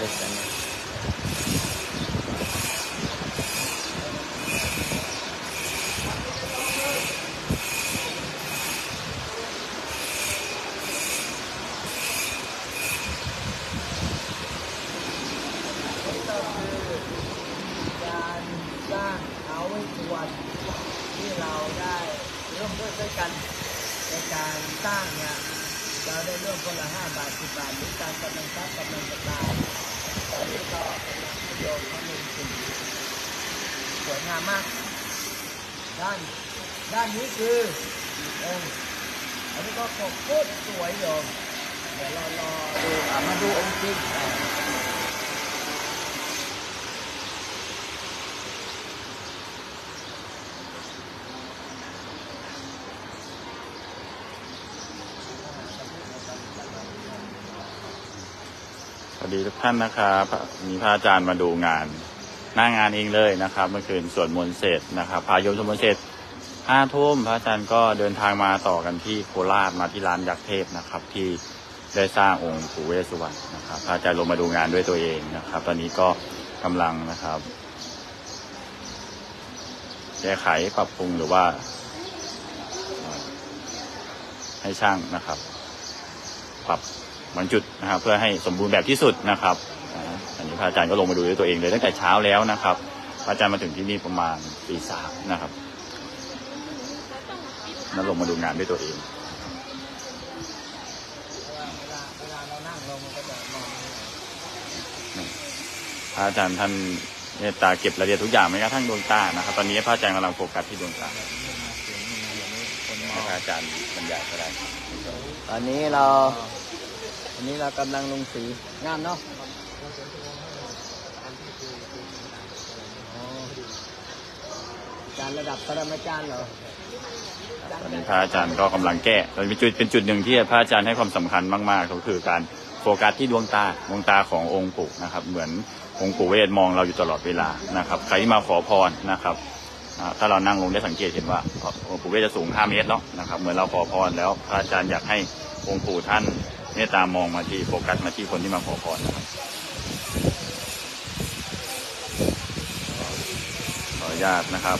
ลึกอันนี้นี่ก็คือการสร้างเอาไว้ส่วนที่เราได้ร่วมด้วยช่วยกัน ในการสร้างเนี่ยเราได้เริ่มคนละห้าบาทสิบบาทมีการกำลังทรัพย์กำลังกำลังตอนนี้ก็กำลังให้โยมเขาลงสิ่งสวยงามมาก ด้าน ด้านนี้คือองค์อันนี้ก็ปกโคตรสวยโยมเดี๋ยวเรารอดูอะมาดูองค์จริงอะ ส วัสดีทุกท่านนะครับมีพระอาจารย์มาดูงาน หน้างานเองเลยนะครับ เมื่อคืนสวดมนต์เสร็จนะครับพายมสวดมนต์เสร็จห้าทุ่มพระอาจารย์ก็เดินทางมาต่อกันที่โคราชมาที่ร้านยักษ์เทพนะครับ ที่ได้สร้างองค์ปู่เวสสุวรรณนะครับพระอาจารย์ลงมาดูงานด้วยตัวเองนะครับ ตอนนี้ก็กำลังนะครับแก้ไขปรับปรุงหรือว่า ให้ช่างนะครับ ปรับ บางจุดนะครับเพื่อให้สมบูรณ์แบบที่สุดนะครับอันนี้พระอาจารย์ก็ลงมาดูด้วยตัวเองเลยตั้งแต่เช้าแล้วนะครับพระอาจารย์มาถึงที่นี่ประมาณตีสามนะครับแล้วลงมาดูงานด้วยตัวเองพระอาจารย์ท่านเมตตาเก็บรายละเอียดทุกอย่างไม่กระทั่งดวงตานะครับ ตอนนี้พระอาจารย์กำลังโฟกัสที่ดวงตาพระอาจารย์บรรยายก็ได้ตอนนี้เรา อันนี้เรากำลังลงสีงามเนาะการระดับปรมาจารย์เหรอตอนนี้พระอาจารย์ก็กำลังแก้ตอนนี้เป็นจุดเป็นจุดหนึ่งที่พระอาจารย์ให้ความสำคัญมากๆ ก็คือการโฟกัสที่ดวงตา ดวงตาขององค์ปู่นะครับ เหมือนองค์ปู่เวทมองเราอยู่ตลอดเวลานะครับ ใครที่มาขอพรนะครับ ถ้าเรานั่งลงได้สังเกตเห็นว่าองค์ปู่เวทจะสูง 5 เมตรแล้วนะครับ เหมือนเราขอพรแล้วพระอาจารย์อยากให้องค์ปู่ท่าน เมตตามองมาที่โฟกัสมาที่คนที่มาขอพรนะครับขออนุญาตนะครับ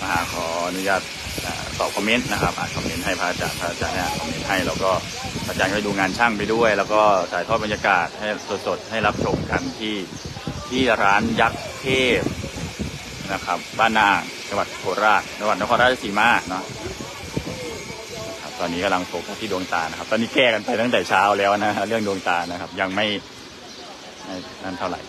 มาหาขออนุญาตตอบคอมเมนต์นะครับอ่านคอมเมนต์ให้พระอาจารย์พระอาจารย์ให้อ่านคอมเมนต์ให้แล้วก็อาจารย์ก็ไปดูงานช่างไปด้วย แล้วก็ถ่ายทอดบรรยากาศให้สดๆให้รับชมกันที่ที่ร้านยักษ์เทพนะครับ บ้านนางจังหวัดโคราชจังหวัดนครราชสีมาเนาะ ตอนนี้กำลังโฟกัสที่ดวงตานะครับ ตอนนี้แก้กันไปตั้งแต่เช้าแล้วนะเรื่องดวงตานะครับ ยังไม่นั่นเท่าไหร่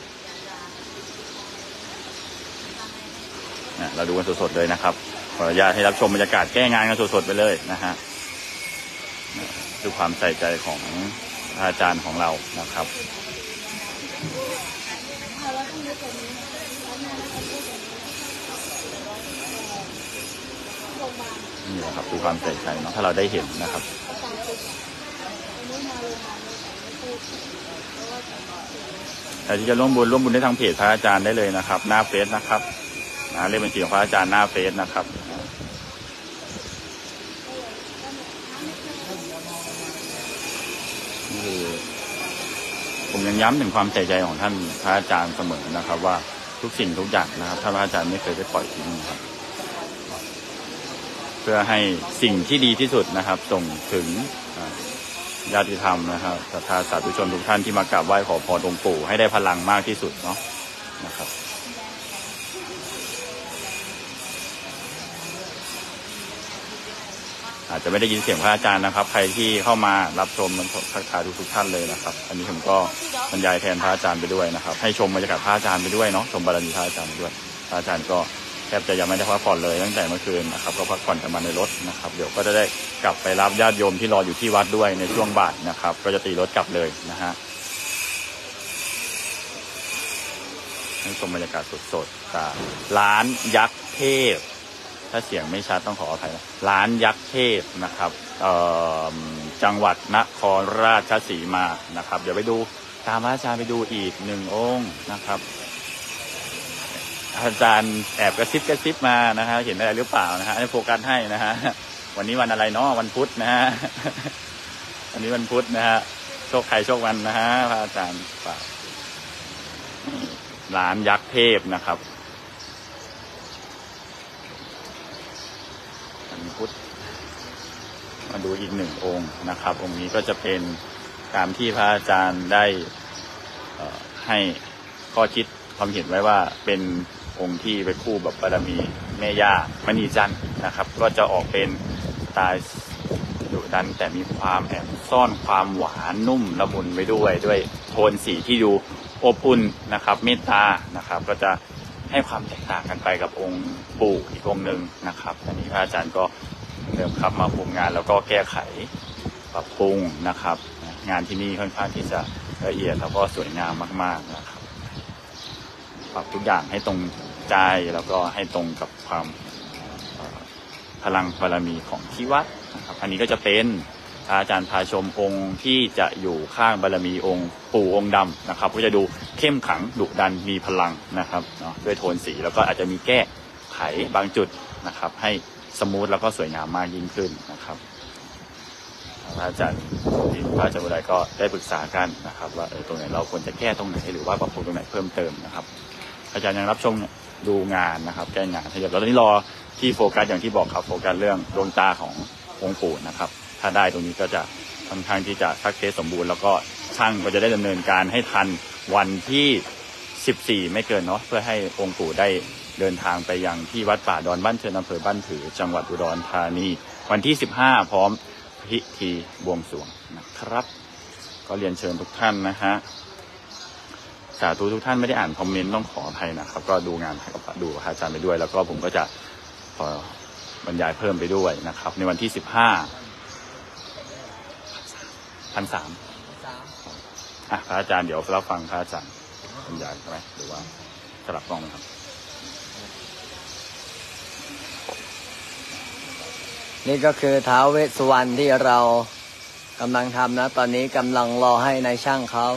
เราดูกันสดๆเลยนะครับขออนุญาตให้รับชมบรรยากาศแก้งานกันสดๆไปเลยนะฮะด้วยความใส่ใจของอาจารย์ของเรานะครับ นี่แหละครับคือความใส่ใจเนาะถ้าเราได้เห็นนะครับใครที่จะร่วมบุญร่วมบุญได้ทางเพจพระอาจารย์ได้เลยนะครับ หน้าเฟซนะครับนะเลขบัญชีของพระอาจารย์หน้าเฟซนะครับนี่คือผมยังย้ำถึงความใส่ใจของท่านพระอาจารย์เสมอนะครับ ว่าทุกสิ่งทุกอย่างนะครับท่านพระอาจารย์ไม่เคยได้ปล่อยทิ้งครับ พื่อให้สิ่งที่ดีที่สุดนะครับ ส่งถึงญาติธรรมนะครับศรัทธาสาธุชนทุกท่านที่มากราบไหว้ขอพรองค์ปู่ให้ได้พลังมากที่สุดเนาะนะครับอาจจะไม่ได้ยินเสียงพระอาจารย์นะครับ ใครที่เข้ามารับชมมันทักทายทุกท่านเลยนะครับ อันนี้ผมก็บรรยายแทนพระอาจารย์ไปด้วยนะครับ ให้ชมบรรยากาศพระอาจารย์ไปด้วยเนาะชมบารมีพระอาจารย์ไปด้วยพระอาจารย์ก็ แทบจะยังไม่ได้พักผ่อนเลยตั้งแต่เมื่อคืนนะครับก็พักผ่อนกันมาในรถนะครับเดี๋ยวก็จะได้กลับไปรับญาติโยมที่รออยู่ที่วัดด้วยในช่วงบ่ายนะครับ ก็จะตีรถกลับเลยนะฮะให้ชมบรรยากาศสดๆจากร้านยักษ์เทพ ถ้าเสียงไม่ชัดต้องขออภัยนะร้านยักษ์เทพนะครับจังหวัดนครราชสีมานะครับ เดี๋ยวไปดูตามพระอาจารย์ไปดูอีกหนึ่งองค์นะครับ อาจารย์แอบกระซิบกระซิบมานะฮะเห็นอะไรหรือเปล่านะฮะให้โฟกัสให้นะฮะวันนี้วันอะไรเนาะวันพุธนะฮะวันนี้วันพุธนะฮะโชคใครโชคมันนะฮะพระอาจารย์ฝากร้านยักษ์เทพนะครับวันพุธมาดูอีกหนึ่งองค์นะครับ องค์นี้ก็จะเป็นตามที่พระอาจารย์ได้ให้ข้อคิดความเห็นไว้ว่าเป็น องค์ที่ไปคู่แบบบารมีแม่ย่ามณีจันทร์นะครับ ก็จะออกเป็นสไตล์ดุดันแต่มีความแอบซ่อนความหวานนุ่มละมุนไว้ด้วยด้วยโทนสีที่ดูอบอุ่นนะครับเมตตานะครับ ก็จะให้ความแตกต่างกันไปกับองค์ปู่อีกองค์หนึ่งนะครับอันนี้พระอาจารย์ก็เริ่มขับมาคุมงาน แล้วก็แก้ไขปรับปรุงนะครับ งานที่นี่ค่อนข้างที่จะละเอียดแล้วก็สวยงามมาก ๆนะครับ ปรับทุกอย่างให้ตรงใจแล้วก็ให้ตรงกับความพลังบารมีของที่วัดนะครับอันนี้ก็จะเป็นพระอาจารย์พาชมองค์ที่จะอยู่ข้างบารมีองค์ปู่องค์ดำนะครับ ก็จะดูเข้มขังดุดันมีพลังนะครับเนาะด้วยโทนสีแล้วก็อาจจะมีแก้ไขบางจุดนะครับ ให้สมูทแล้วก็สวยงามมากยิ่งขึ้นนะครับพระอาจารย์ดินพระอาจารย์บุไรก็ได้ปรึกษากันนะครับ ว่าตรงไหนเราควรจะแก้ตรงไหนหรือว่าปรับปรุงตรงไหนเพิ่มเติมนะครับ อาจารย์ยังรับชมดูงานนะครับ แก้งานให้เรียบร้อยแล้วตอนนี้รอที่โฟกัสอย่างที่บอกครับโฟกัสเรื่องดวงตาขององค์ปู่นะครับ ถ้าได้ตรงนี้ก็จะค่อนข้างที่จะสักเซสสมบูรณ์แล้วก็ช่างก็จะได้ดำเนินการให้ทันวันที่ 14 ไม่เกินเนาะเพื่อให้องค์ปู่ได้เดินทางไปยังที่วัดป่าดอนบ้านเชิญอำเภอบ้านผือ จังหวัดอุดรธานี วันที่ 15 พร้อมพิธีบวงสรวงนะครับ ก็เรียนเชิญทุกท่านนะฮะ สาธุทุกท่านไม่ได้อ่านคอมเมนต์ต้องขออภัยนะครับ ก็ดูงานกับดูอาจารย์ไปด้วย แล้วก็ผมก็จะขอบรรยายเพิ่มไปด้วยนะครับ ในวันที่สิบห้าพันสามอะพระอาจารย์เดี๋ยวรับฟังพระอาจารย์บรรยายใช่ไหมหรือว่าสลับกล้องไหมครับ นี่ก็คือท้าวเวสสุวรรณที่เรากำลังทำนะ ตอนนี้กำลังรอให้ในายช่างเขา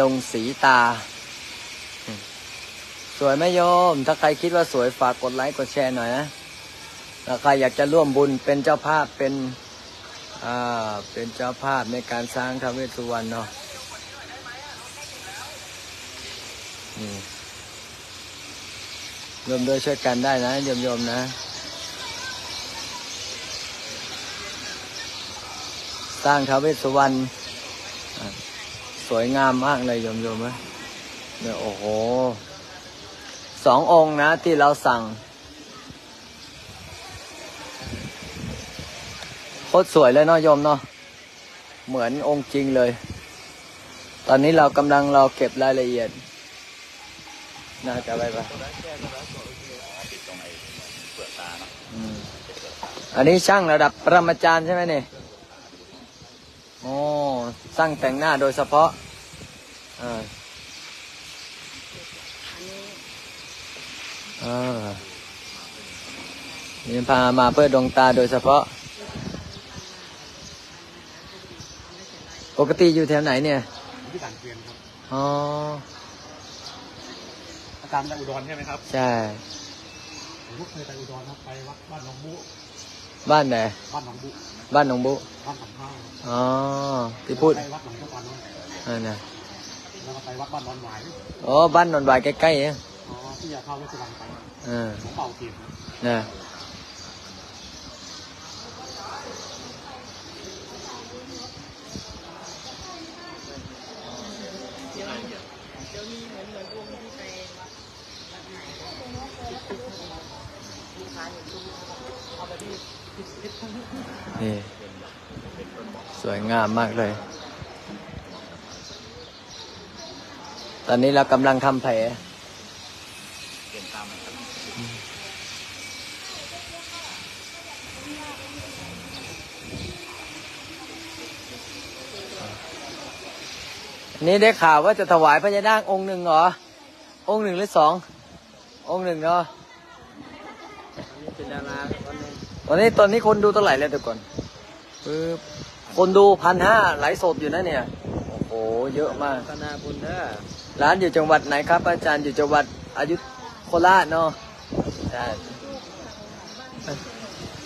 ลงสีตา สวยไหมโยม ถ้าใครคิดว่าสวยฝากกดไลค์กดแชร์หน่อยนะถ้าใครอยากจะร่วมบุญเป็นเจ้าภาพเป็นอ่าเป็นเจ้าภาพในการสร้างทาวเวสสุวรรณเนาะรวมด้วยช่วยกันได้นะโยมโยมๆนะสร้างทาวเวสสุวรรณ สวยงามมากเลยโยมโยมๆนะเนี่ยโอ้โหสององค์นะที่เราสั่งโคตรสวยเลยเนาะโยมเนาะเหมือนองค์จริงเลย ตอนนี้เรากำลังเราเก็บรายละเอียดน่าจะไปปะติดตรงไปอันนี้ช่างระดับปรมาจารย์ใช่ไหมเนี่ย โอ้สร้างแต่งหน้าโดยเฉพาะเออเออนี่พามาเพื่อดวงตาโดยเฉพาะ ปกติอยู่แถวไหนเนี่ยที่ต่างเกวียนครับอ๋ออาจารย์จากอุดรใช่ไหมครับ ใช่ผมก็เคยไปอุดรครับไปวัดบ้านหนองบุ บ้านไหน บ้านหนองบุบ้านหนองบุบ้านสัมภาษณ์อ๋อที่พูดไปวัดหนองเจ้าปันด้วยอันน่ะแล้วก็ไปวัดบ้านนอนหวายอ๋อบ้านนนท์วายใกล้ๆเองอ๋อที่จะเข้าเวสสุวรรณไปเออของเป่าเกียรตินะ งามมากเลย ตอนนี้เรากำลังทำแผลเปลี่ยนตามมันครับอันนี้ได้ข่าวว่าจะถวายพญานาคองค์หนึ่งเหรอ องค์หนึ่งหรือสอง องค์หนึ่งเนาะเป็นดาราตอนนี้ตอนนี้คนดูเท่าไหร่แล้วเดี๋ยวก่อนปึ๊บ คนดูพันห้าไลฟ์สดอยู่นะเนี่ย โอ้โห เยอะมากคณะบุญเด้อร้านอยู่จังหวัดไหนครับ อาจารย์อยู่จังหวัดอยุธโคราชเนาะใช่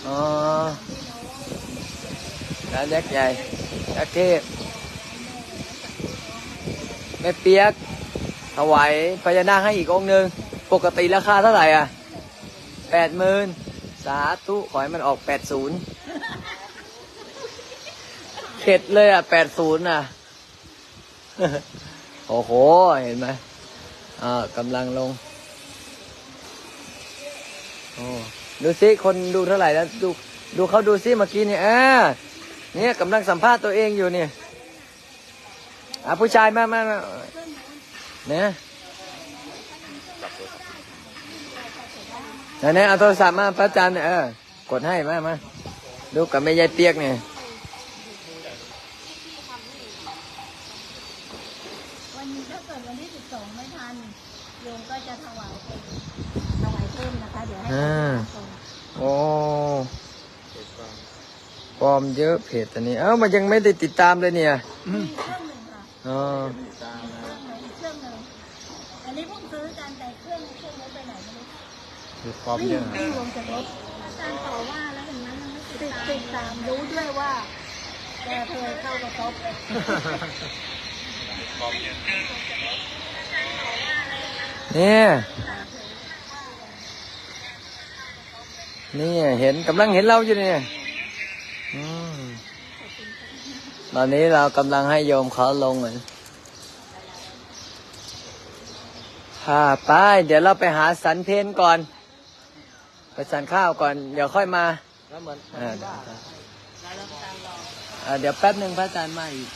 อ๋อร้านยักษ์ใหญ่ยักษ์เทพแม่เปียกถวายพญานาคให้อีกองค์หนึ่งปกติราคาเท่าไหร่อะแปดหมื่นสาธุขอให้มันออกแปดศูนย์ เข็ดเลยอะแปดศูนย์อะ โอ้โห เห็นไหมอ่ากำลังลง โอ้ดูซิคนดูเท่าไหร่แล้ว ดูดูเขาดูซิเมื่อกี้เนี่ยอ่าเนี่ยกำลังสัมภาษณ์ตัวเองอยู่เนี่ยอะผู้ชายมามามาเนี่ยไหนๆเอาโทรศัพท์มาพระอาจารย์เนี่ยเออกดให้มามาดูกับแม่ยายเปียกเนี่ย วันนี้ถ้าเกิดวันที่ 12 ไม่ทันโยมก็จะถวายเป็นถวายเพิ่มนะคะ เดี๋ยวให้อ่าทรงโอ้ปลอมเยอะเพจอันนี้ เอ้ามันยังไม่ได้ติดตามเลยเนี่ยมีเครื่องหนึ่งค่ะอ๋อเครื่องหนึ่งอีกเครื่องหนึ่งอันนี้เพิ่งซื้อกันแต่เครื่องเครื่องนี้ไปไหนไม่รู้คือความวิ่เยงอะวิ่งลงจากรถอาจารย์ต่อว่าแล้วเห็นไหมมันไม่ติดติดตามรู้ด้วยว่าแกเคยเข้ากระทบเนี่ย นี่เห็นกำลังเห็นเราอยู่เนี่ยอืมตอนนี้เรากำลังให้โยมเขาลงเหมือนค่ะไป เดี๋ยวเราไปหาสันเพนก่อน ไปสันข้าวก่อน เดี๋ยวค่อยมาเออเดี๋ยวเออเดี๋ยวแป๊บหนึ่งพระอาจารย์มาอีก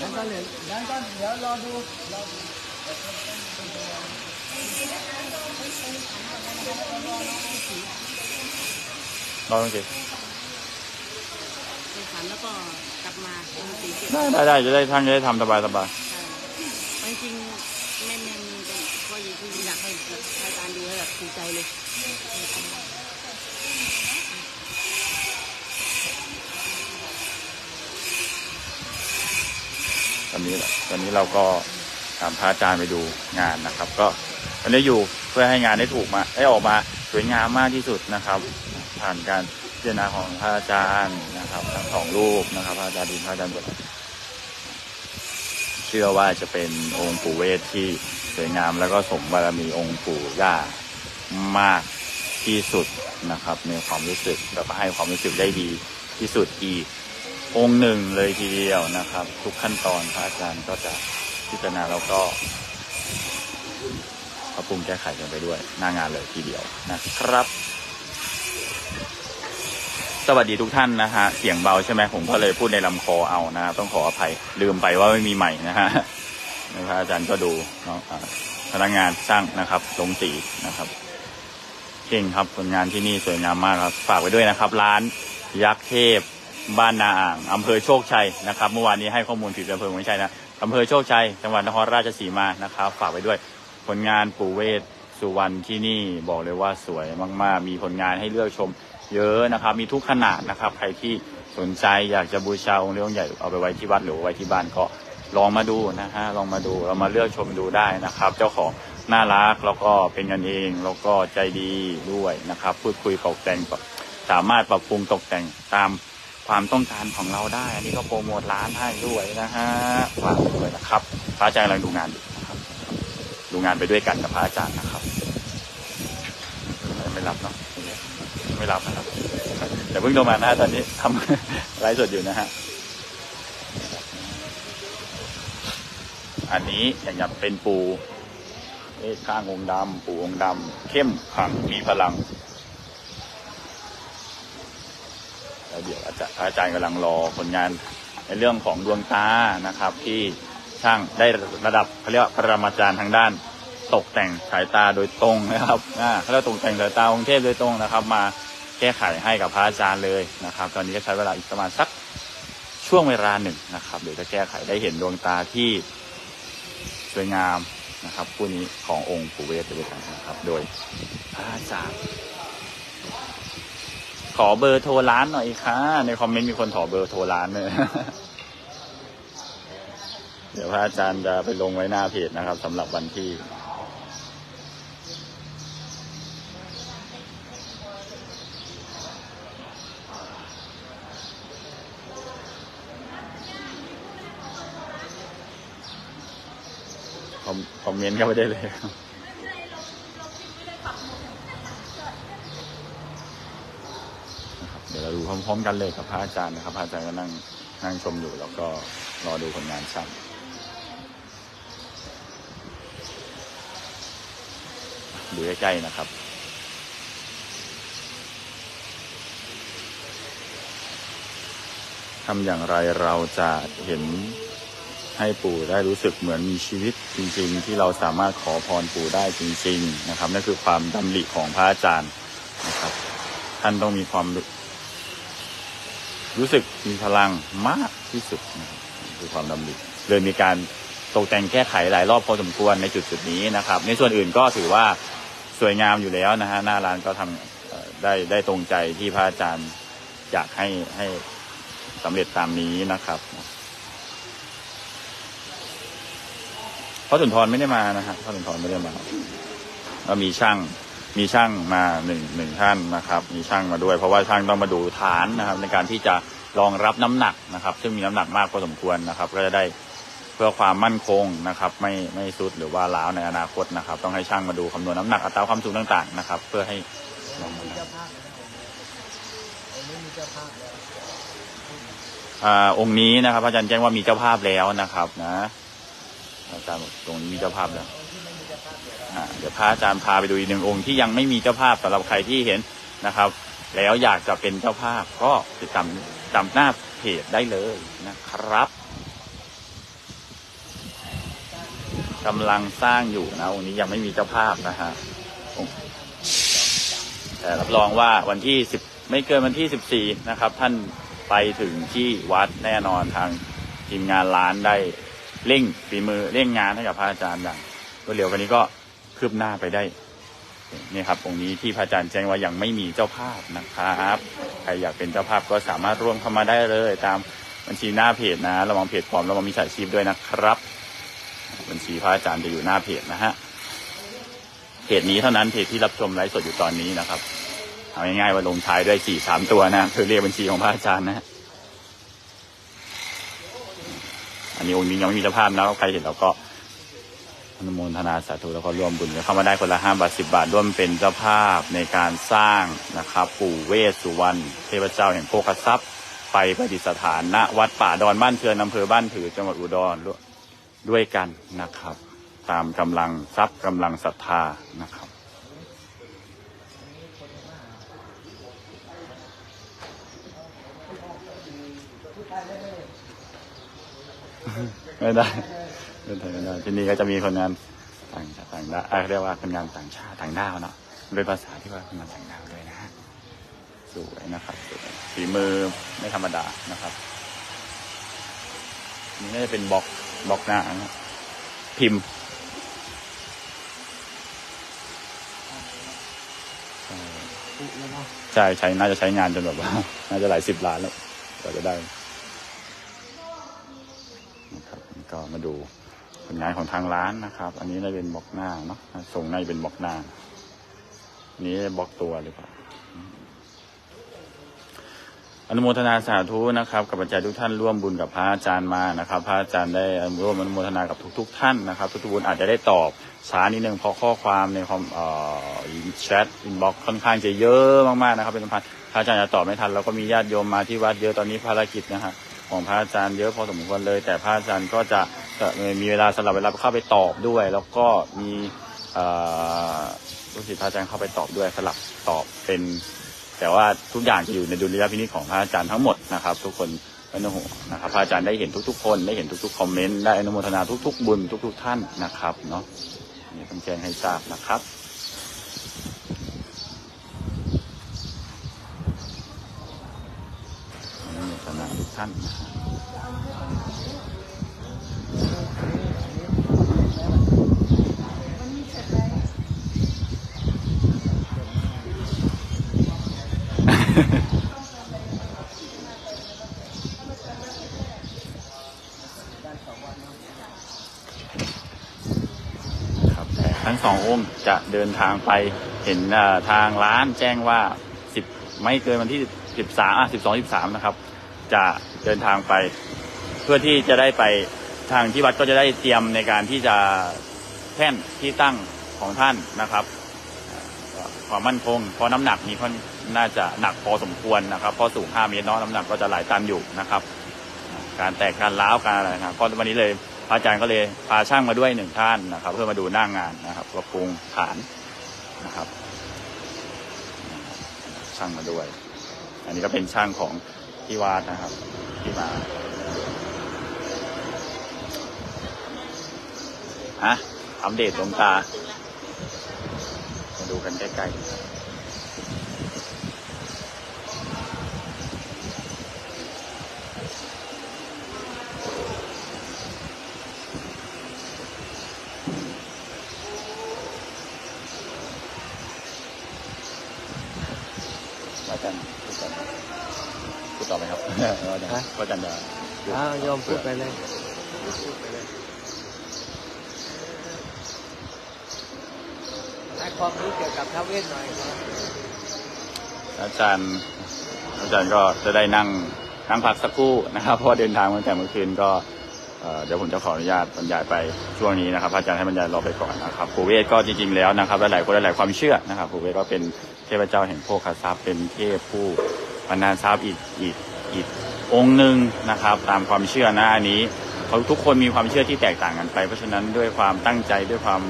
นั่นก็เลยนั่นก็เดี๋ยวรอดูรอ จริงไปฝันแล้วก็กลับมาเป็นสีเจ็ดได้ได้ได้จะได้ท่านจะได้ทำสบายสบายจริงๆแม่แม่มีแต่ก็อยากอยากให้แบบรายการดูให้แบบถูกใจเลยตอนนี้ตอนนี้เราก็ ตามพระอาจารย์ไปดูงานนะครับ ก็วันนี้อยู่เพื่อให้งานได้ถูกมาได้ออกมาสวยงามมากที่สุดนะครับ ผ่านการพิจารณาของพระอาจารย์นะครับทั้งสองรูปนะครับพระอาจารย์ดินพระอาจารย์บดเชื่อว่าจะเป็นองค์ปู่เวทที่สวยงามแล้วก็สมบารมีองค์ปู่ย่ามากที่สุดนะครับในความรู้สึกแล้วก็ให้ความรู้สึกได้ดีที่สุดอีกองค์หนึ่งเลยทีเดียวนะครับ ทุกขั้นตอนพระอาจารย์ก็จะ พิจารณาแล้วก็ปรับปรุงแก้ไขกันไปด้วย หน้างานเลยทีเดียวนะครับ สวัสดีทุกท่านนะฮะ เสียงเบาใช่ไหมผมก็เลยพูดในลำคอเอานะครับต้องขออภัย ลืมไปว่าไม่มีใหม่นะฮะนะครับอาจารย์ก็ดูเนาะอ่าพนักงานช่างนะครับลงสีนะครับเก่งครับผลงานที่นี่สวยงามมากครับ ฝากไว้ด้วยนะครับ ร้านยักษ์เทพบ้านนาอ่างอำเภอโชคชัยนะครับ เมื่อวานนี้ให้ข้อมูลผิดอำเภอไม่ใช่นะ อำเภอโชคชัย จังหวัดนครราชสีมานะครับ ฝากไว้ด้วยผลงานปู่เวทสุวรรณที่นี่บอกเลยว่าสวยมาก ๆ มีผลงานให้เลือกชมเยอะนะครับ มีทุกขนาดนะครับ ใครที่สนใจอยากจะบูชาองค์เลี้ยงใหญ่เอาไปไว้ที่วัดหรือไว้ที่บ้านก็ลองมาดูนะฮะลองมาดูเรามาเลือกชมดูได้นะครับ เจ้าของน่ารักแล้วก็เป็นกันเองแล้วก็ใจดีด้วยนะครับ พูดคุยตกแต่งสามารถปรับปรุงตกแต่งตาม ความต้องการของเราได้ อันนี้ก็โปรโมทร้านให้ด้วยนะฮะฝากด้วยนะครับพระอาจารย์กำลังดูงานอยู่นะครับ ดูงานไปด้วยกันกับพระอาจารย์นะครับ ไม่รับเนาะไม่รับนะครับเดี๋ยวเพิ่งโทรมานะตอนนี้ทำไลฟ์สดอยู่นะฮะอันนี้อย่างเป็นปูเลขข้างองดำปูองดำเข้มขังมีพลังแล้วเดี๋ยวอาจา รย์พระอาจารย์กำลังรอผลงานในเรื่องของดวงตานะครับ ที่ช่างได้ระดับเขาเรียกว่าปรมาจารย์ทางด้าน ตกแต่งสายตาโดยตรงนะครับอ่าเขาเรียกตกแต่งสายตาองค์เทพโดยตรงนะครับ มาแก้ไขให้กับพระอาจารย์เลยนะครับ ตอนนี้ก็ใช้เวลาอีกประมาณสักช่วงเวลาหนึ่งนะครับเดี๋ยวจะแก้ไขได้เห็นดวงตาที่สวยงามนะครับผู้นี้ขององค์ปู่เวทด้วยกันนะครับ โดยพระอาจารย์ ขอเบอร์โทรร้านหน่อยค่ะ ในคอมเมนต์มีคนขอเบอร์โทรร้านเลยเดี๋ยวพระอาจารย์จะไปลงไว้หน้าเพจนะครับสำหรับวันที่ คอมเมนต์เข้าไปได้เลย พร้อมๆกันเลยกับพระอาจารย์นะครับพระอาจารย์ก็นั่งนั่งชมอยู่แล้วก็รอดูผลงานช่างดูใกล้ๆนะครับทำอย่างไรเราจะเห็นให้ปู่ได้รู้สึกเหมือนมีชีวิตจริง ๆ ที่เราสามารถขอพรปู่ได้จริง ๆ นะครับนั่นคือความดำริของพระอาจารย์นะครับ ท่านต้องมีความ รู้สึกมีพลังมากที่สุดคือความดำริเลยมีการตกแต่งแก้ไขหลายรอบพอสมควรในจุดจุดนี้นะครับ ในส่วนอื่นก็ถือว่าสวยงามอยู่แล้วนะฮะหน้าร้านก็ทำเอ่อได้ได้ตรงใจที่พระอาจารย์อยากให้ให้สำเร็จตามนี้นะครับพระสุนทรไม่ได้มานะฮะพระสุนทรไม่ได้มาก็มีช่าง มีช่างมาหนึ่งหนึ่งท่านนะครับ มีช่างมาด้วย เพราะว่าช่างต้องมาดูฐานนะครับ ในการที่จะรองรับน้ำหนักนะครับ ซึ่งมีน้ำหนักมากพอสมควรนะครับ ก็จะได้เพื่อความมั่นคงนะครับ ไม่ไม่สุดหรือว่าล้าวในอนาคตนะครับ ต้องให้ช่างมาดูคำนวณน้ำหนักอัตราความสูงต่างๆนะครับ เพื่อให้มีเจ้าภาพไหมองค์นี้มีเจ้าอ่าองค์นี้นะครับ อาจารย์แจ้งว่ามีเจ้าภาพแล้วนะครับ นะอาจารย์ตรงนี้มีเจ้าภาพแล้ว เดี๋ยวพระอาจารย์พาไปดูอีกหนึ่งองค์ที่ยังไม่มีเจ้าภาพสำหรับใครที่เห็นนะครับ แล้วอยากจะเป็นเจ้าภาพก็ติดตามตามหน้าเพจได้เลยนะครับกำลังสร้างอยู่นะองค์นี้ยังไม่มีเจ้าภาพนะฮะแต่รับรองว่าวันที่สิบไม่เกินวันที่สิบสี่นะครับ ท่านไปถึงที่วัดแน่นอนทางทีมงานร้านได้เร่งฝีมือเร่งงานให้กับพระอาจารย์อย่างรวดเร็วว่านี้ก็ คืบหน้าไปได้นี่ครับองค์นี้ที่พระอาจารย์แจ้งว่ายังไม่มีเจ้าภาพนะครับใครอยากเป็นเจ้าภาพก็สามารถร่วมเข้ามาได้เลย ตามบัญชีหน้าเพจนะ ระวังเพจปลอมระวังมิจฉาชีพด้วยนะครับ บัญชีพระอาจารย์จะอยู่หน้าเพจนะฮะเพจนี้เท่านั้นเพจที่รับชมไลฟ์สดอยู่ตอนนี้นะครับเอาง่ายๆว่าลงท้ายด้วยสี่สามตัวนะคือเรียกบัญชีของพระอาจารย์นะฮะอันนี้องค์นี้ยังไม่มีเจ้าภาพนะใครเห็นเราก็ อนุโมทนาสาธุแล้วก็ร่วมบุญเข้ามาได้คนละห้าบาทสิบาทร่วมเป็นเจ้าภาพในการสร้างนะครับ ปู่เวสสุวรรณเทพเจ้าแห่งโภคทรัพย์ ไปประดิษฐานณวัดป่าดอนบ้านเทือนอำเภอบ้านถือจังหวัดอุดรด้วยด้วยกันนะครับ ตามกำลังทรัพย์กำลังศรัทธานะครับไม่ได้ ไม่ได้ไม่ได้ที่นี่ก็จะมีคนงานต่างต่างดาวอะเรียกว่าคนงานต่างชาติต่างดาวเนาะเป็นภาษาที่ว่าคนงานต่างดาวด้วยนะฮะสวยนะครับสวยฝีมือไม่ธรรมดานะครับนี่น่าจะเป็นบล็อกบล็อกหน้านะพิมพ์ใช่ใช้น่าจะใช้งานจนแบบว่า น่าจะหลายสิบล้านแล้วกว่าจะได้นะครับก็มาดู ลงานของทางร้านนะครับ อันนี้ได้เป็นบล็อกหน้าเนาะส่งในเป็นบล็อกหน้า อันนี้บล็อกตัวหรือเปล่าอนุโมทนาสาธุนะครับกับปัจจัยทุกท่านร่วมบุญกับพระอาจารย์มานะครับพระอาจารย์ได้ร่วมอนุโมทนากับทุก ๆ ท่านนะครับ ทุกๆบุญอาจจะได้ตอบช้านิดนึงเพราะข้อความในคอมเอ่อแชทอินบ็อกค่อนข้างจะเยอะมากๆนะครับ เป็นพันพระอาจารย์จะตอบไม่ทันแล้วก็มีญาติโยมมาที่วัดเยอะตอนนี้ภารกิจนะฮะของพระอาจารย์เยอะพอสมควรเลย แต่พระอาจารย์ก็จะ มีเวลาสลับเวลาเข้าไปตอบด้วย แล้วก็มีลูกศิษย์พระอาจารย์เข้าไปตอบด้วยสลับตอบเป็น แต่ว่าทุกอย่างอยู่ในดุลยพินิจของพระอาจารย์ทั้งหมดนะครับ ทุกคนไม่ต้องห่วงนะครับ พระอาจารย์ได้เห็นทุก ๆ คนได้เห็นทุกๆคอมเมนต์ได้อนุโมทนาทุก ๆ บุญทุก ๆ ท่านนะครับเนาะนี่ต้องแจ้งให้ทราบนะครับอนุโมทนาทุกท่านนะครับ ครับแต่ทั้งสององค์จะเดินทางไปเห็นทางร้านแจ้งว่าสิบไม่เกินวันที่สิบสามสิบสองสิบสามนะครับ จะเดินทางไป เพื่อที่จะได้ไปทางที่วัดก็จะได้เตรียมในการที่จะแท่นที่ตั้งของท่านนะครับ ความมั่นคง เพราะน้ำหนักนี้ค่อนน่าจะหนักพอสมควรนะครับเพราะสูง 5 เมตรเนาะน้ำหนักก็จะหลายตันอยู่นะครับ การแตกการล้าวการอะไรนะครับก็วันนี้เลยพระอาจารย์ก็เลยพาช่างมาด้วยหนึ่งท่านนะครับ เพื่อมาดูหน้างงานนะครับก็ปรุงฐานนะครับ ช่างมาด้วย อันนี้ก็เป็นช่างของที่วาดนะครับ ที่มาฮะอัปเดตดวงตา ดูกันใกล้ๆอาจารย์พูดต่อไหมพูดต่อไหมครับอาจารย์อาจารย์จะพูดอ้าวโยมพูดไปเลยให้ ความรู้เกี่ยวกับท้าเวสหน่อยครับอาจารย์อาจารย์ก็จะได้นั่งนั่งพักสักครู่นะครับ เพราะเดินทางมาตั้งแต่เมื่อคืนก็เดี๋ยวผมจะขออนุญาตบรรยายไปช่วงนี้นะครับอาจารย์ให้บรรยายรอไปก่อนนะครับปู่เวทก็จริงๆแล้วนะครับหลายๆคนหลายๆความเชื่อนะครับปู่เวทก็เป็นเทพเจ้าแห่งโภคทรัพย์เป็นเทพผู้บรรดาทรัพย์อีกอีกอีกองค์หนึ่งนะครับ ตามความเชื่อนะอันนี้เขาทุกคนมีความเชื่อที่แตกต่างกันไป เพราะฉะนั้นด้วยความตั้งใจด้วยความ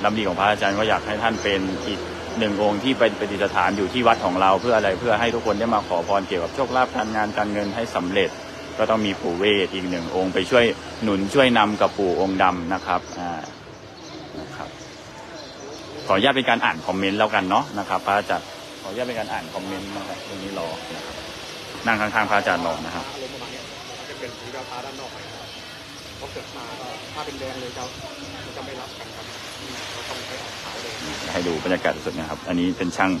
เอ่อลำดีของพระอาจารย์ก็อยากให้ท่านเป็นอีกหนึ่งองค์ที่เป็นปฏิสถานอยู่ที่วัดของเราเพื่ออะไรเพื่อให้ทุกคนได้มาขอพรเกี่ยวกับโชคลาภการงานการเงินให้สำเร็จ ก็ต้องมีปู่เวทอีกหนึ่งองค์ไปช่วยหนุนช่วยนำกับปู่องค์ดำนะครับอ่านะครับ ขออนุญาตเป็นการอ่านคอมเมนต์แล้วกันเนาะนะครับพระอาจารย์ขออนุญาตเป็นการอ่านคอมเมนต์นะครับตรงนี้รอนะครับนั่งข้างๆพระอาจารย์รอนะครับเนี้ยจะเป็นสีดาวตาด้านนอกไปครับเพราะเกิดมาก็ถ้าเป็นแดงเลยจะจะไม่รับกันครับ ให้ดูบรรยากาศสดๆนะครับ อันนี้เป็นช่าง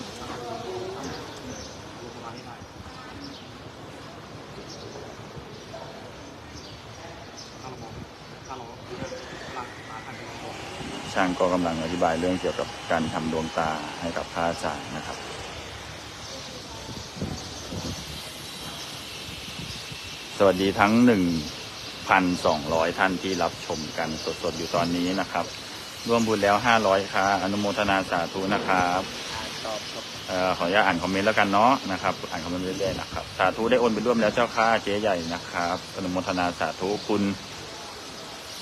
ช่างก็กำลังอธิบายเรื่องเกี่ยวกับการทำดวงตาให้กับพระอาจารย์นะครับสวัสดีทั้ง 1,200 ท่านที่รับชมกันสดๆ อยู่ตอนนี้นะครับ ร่วมบุญแล้ว500ค่ะอนุโมทนาสาธุนะครับอ่านตอบครับเอ่อขออนุญาตอ่านคอมเมนต์แล้วกันเนาะนะครับ อ่านคอมเมนต์เรื่อยๆนะครับ สาธุได้โอนไปร่วมแล้วเจ้าค่ะเจ๊ใหญ่นะครับอนุโมทนาสาธุคุณ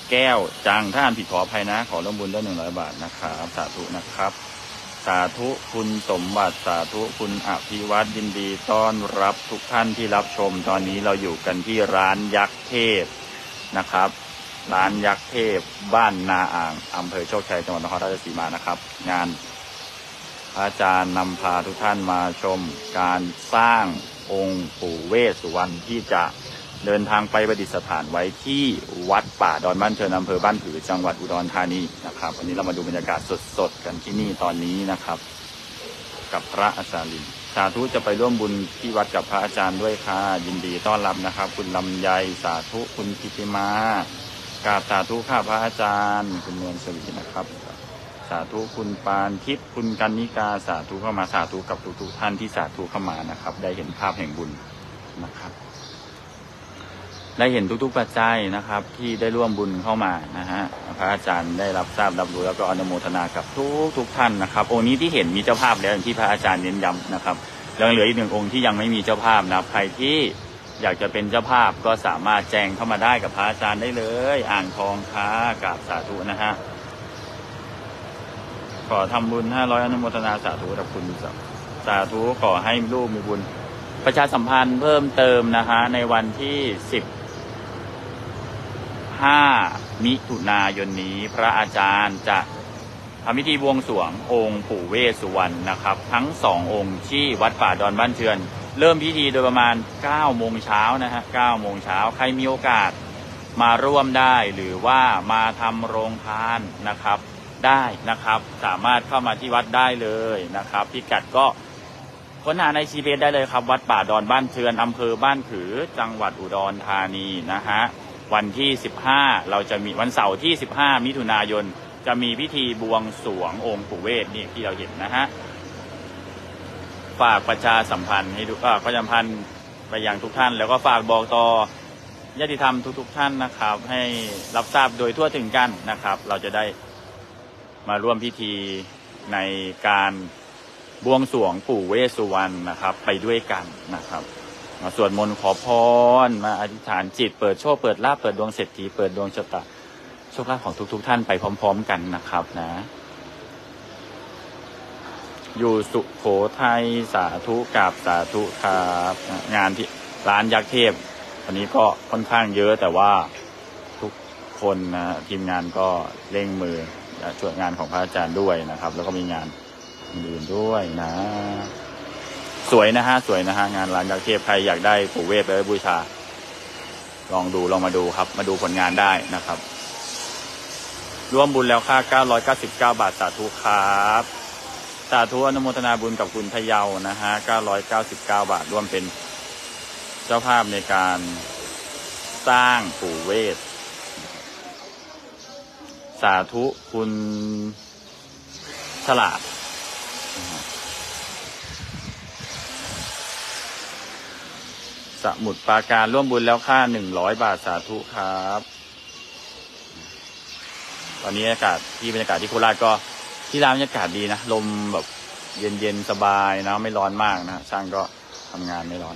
แก้วจังถ้าอ่านผิดขออภัยนะ ขอร่วมบุญด้วยหนึ่งร้อยบาทนะครับ สาธุนะครับ สาธุคุณสมบัติสาธุคุณอภิวัตยินดีต้อนรับทุกท่านที่รับชม ตอนนี้เราอยู่กันที่ร้านยักษ์เทพนะครับ ร้านยักษ์เทพ บ้านนาอ่างอำเภอโชคชัยจังหวัดนครราชสีมานะครับ งานพระอาจารย์นำพาทุกท่านมาชมการสร้างองค์ปู่เวสสุวรรณที่จะเดินทางไปประดิษฐานไว้ที่วัดป่าดอนบ้านเชิญอำเภอบ้านผือจังหวัดอุดรธานีนะครับ วันนี้เรามาดูบรรยากาศสดๆกันที่นี่ตอนนี้นะครับ กับพระอาจารย์ลินสาธุจะไปร่วมบุญที่วัดกับพระอาจารย์ด้วยค่ะยินดีต้อนรับนะครับ คุณลำไยสาธุคุณกิติมา กราบสาธุข้าพระอาจารย์ คุณเมืองสวีนะครับ สาธุคุณปานทิพย์คุณกันนิกาสาธุเข้ามาสาธุกับทุกๆท่านที่สาธุเข้ามานะครับ ได้เห็นภาพแห่งบุญนะครับ ได้เห็นทุกๆปัจจัยนะครับ ที่ได้ร่วมบุญเข้ามานะฮะพระอาจารย์ได้รับทราบรับรู้แล้วก็อนุโมทนากับทุกทุกท่านนะครับองค์นี้ที่เห็นมีเจ้าภาพแล้วอย่างที่พระอาจารย์เน้นย้ำนะครับยังเหลืออีกหนึ่งองค์ที่ยังไม่มีเจ้าภาพนะใครที่ อยากจะเป็นเจ้าภาพก็สามารถแจ้งเข้ามาได้กับพระอาจารย์ได้เลย อ่างทองค้ากราบสาธุนะฮะ ขอทำบุญ500อนุโมทนาสาธุกับคุณสาธุขอให้ลูกมีบุญ ประชาสัมพันธ์เพิ่มเติมนะฮะ ในวันที่15มิถุนายนนี้พระอาจารย์จะทำพิธีบวงสรวงองค์ปู่เวสสุวรรณนะครับ ทั้งสององค์ที่วัดป่าดอนบ้านเชือน เริ่มพิธีโดยประมาณ9โมงเช้านะฮะ9โมงเช้าใครมีโอกาสมาร่วมได้หรือว่ามาทำโรงทานนะครับ ได้นะครับ สามารถเข้ามาที่วัดได้เลยนะครับ พิกัดก็ค้นหาในชีเบสได้เลยครับ วัดป่าดอนบ้านเชือนอำเภอบ้านผือ จังหวัดอุดรธานีนะฮะวันที่ 15 เราจะมีวันเสาร์ที่ 15 มิถุนายน จะมีพิธีบวงสรวงองค์ปู่เวทนี่ที่เราเห็นนะฮะ ฝากประชาสัมพันธ์ให้ดูอ่อประชาสัมพันธ์ไปยังทุกท่าน แล้วก็ฝากบอกต่อญาติธรรมทุก ๆ ท่านนะครับ ให้รับทราบโดยทั่วถึงกันนะครับ เราจะได้มาร่วมพิธีในการบวงสรวงปู่เวสสุวรรณนะครับ ไปด้วยกันนะครับ มาสวดมนต์ขอพรมาอธิษฐานจิต เปิดโชคเปิดลาภเปิดดวงเศรษฐีเปิดดวงชะตาโชคลาภของทุก ๆ ท่านไปพร้อม ๆ กันนะครับนะ อยู่สุโขทัยสาธุกับสาธุครับงานที่ร้านยักษ์เทพวันนี้ก็ค่อนข้างเยอะแต่ว่าทุกคนนะทีมงานก็เร่งมือช่วยงานของพระอาจารย์ด้วยนะครับ แล้วก็มีงานอื่นด้วยนะ สวยนะฮะสวยนะฮะงานร้านยักษ์เทพใครอยากได้ปู่เวทไปบูชา ลองดูลองมาดูครับ มาดูผลงานได้นะครับ ร่วมบุญแล้วค่า 999 บาทสาธุครับ สาธุอนุโมทนาบุญกับคุณพะเยานะฮะ 999 บาทร่วมเป็นเจ้าภาพในการสร้างปู่เวท สาธุคุณฉลาด สมุดปาการร่วมบุญแล้วค่า 100 บาทสาธุครับ ตอนนี้อากาศที่บรรยากาศที่โคราชก็ ที่ร้านบรรยากาศดีนะ ลมแบบเย็นเย็นๆสบายนะ ไม่ร้อนมากนะ ช่างก็ทำงานไม่ร้อน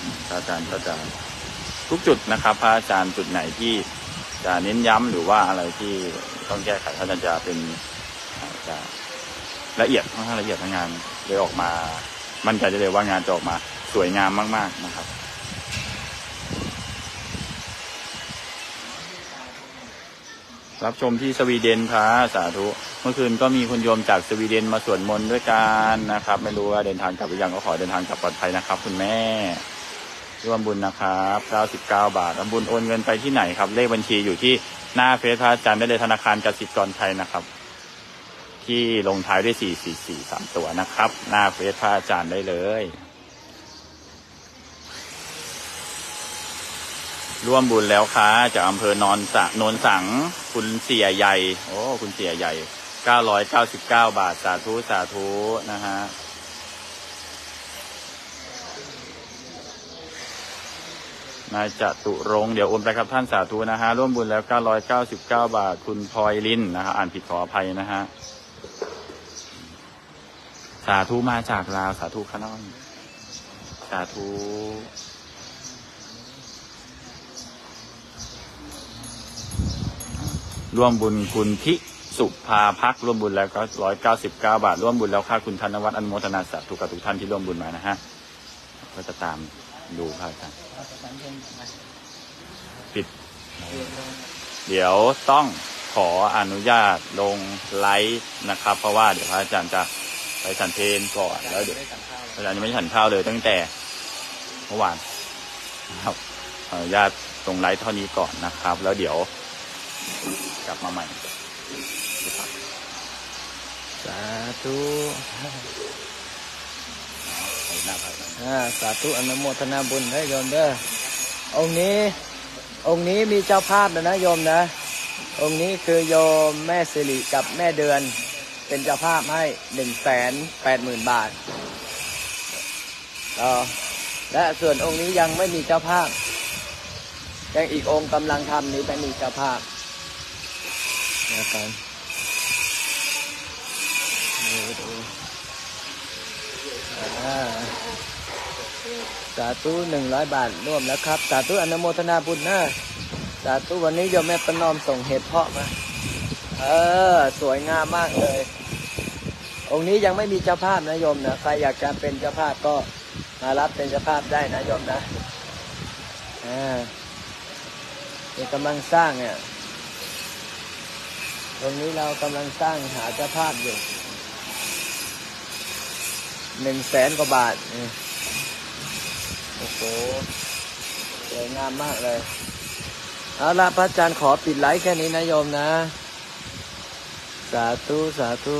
อืมพระอาจารย์ก็จะทุกจุดนะครับ พระอาจารย์จุดไหนที่จะเน้นย้ำหรือว่าอะไรที่ต้องแก้ไขพระอาจารย์จะเป็นอาจจะละเอียดค่อนข้างละเอียดทั้งงานเลยออกมา มั่นใจได้เลยว่างานจะออกมาสวยงามมาก ๆนะครับ รับชมที่สวีเดนค่ะสาธุเมื่อคืนก็มีคุณโยมจากสวีเดนมาสวดมนต์ด้วยกันนะครับ ไม่รู้ว่าเดินทางกลับหรือยังก็ขอเดินทางกลับปลอดภัยนะครับ คุณแม่ร่วมบุญนะครับ99บาทร่วมบุญโอนเงินไปที่ไหนครับ เลขบัญชีอยู่ที่หน้าเฟซพระอาจารย์ได้เลยธนาคารกสิกรไทยนะครับ ที่ลงท้ายด้วย444 3ตัวนะครับ หน้าเฟซพระอาจารย์ได้เลย ร่วมบุญแล้วค่ะจากอำเภอนอนสะนนสัง คุณเสียใหญ่ โอ้คุณเสียใหญ่ 999 บาทสาธุสาธุนะฮะนายจตุรงเดี๋ยวโอนไปครับท่านสาธุนะฮะร่วมบุญแล้ว 999 บาท คุณพลอยลินนะฮะอ่านผิดขออภัยนะฮะสาธุมาจากลาวสาธุขน้องสาธุ ร่วมบุญคุณทิสุภาพักร่วมบุญแล้วก็ร้อยเก้าสิบเก้าบาท ร่วมบุญแล้วค่าคุณธนวัฒน์อนโมทนาสาธุกับทุกท่านที่ร่วมบุญมานะฮะก็จะตามดูพระอาจารย์ปิด เดี๋ยวต้องขออนุญาตลงไลฟ์นะครับ เพราะว่าเดี๋ยวพระอาจารย์จะไปฉันเพนก่อนแล้วเดี๋ยวพระอาจารย์ยังไม่ฉันข้าวเลยตั้งแต่เมื่อวานครับออนุญาตลงไลฟ์เท่านี้ก่อนนะครับ แล้วเดี๋ยว กลับมาใหม่สาธุหน้าพระอาจารย์อ่าสาธุอนุโมทนาบุญให้โยมเด้อองค์นี้ องค์นี้มีเจ้าภาพนะนะโยมนะ องค์นี้คือโยมแม่สิริกับแม่เดือน เป็นเจ้าภาพให้หนึ่งแสนแปดหมื่นบาทเออและส่วนองค์นี้ยังไม่มีเจ้าภาพ ยังอีกองค์กำลังทำนี้เป็นอีกเจ้าภาพ นะครับดูดูสาธุหนึ่งร้อยบาทร่วมแล้วครับ สาธุอนุโมทนาบุญนะสาธุวันนี้โยมแม่ประนอมส่งเห็ดเพาะมา เออ สวยงามมากเลย องค์นี้ยังไม่มีเจ้าภาพนะโยมนะ ใครอยากจะเป็นเจ้าภาพก็มารับเป็นเจ้าภาพได้นะโยมนะ อ่านี่กำลังสร้างเนี่ย ตรงนี้เรากำลังสร้างหาเจ้าภาพอยู่หนึ่งแสนกว่าบาทโอ้โหสวยงามมากเลย เอาละพระอาจารย์ขอปิดไลฟ์แค่นี้นะโยมนะ สาธุ สาธุ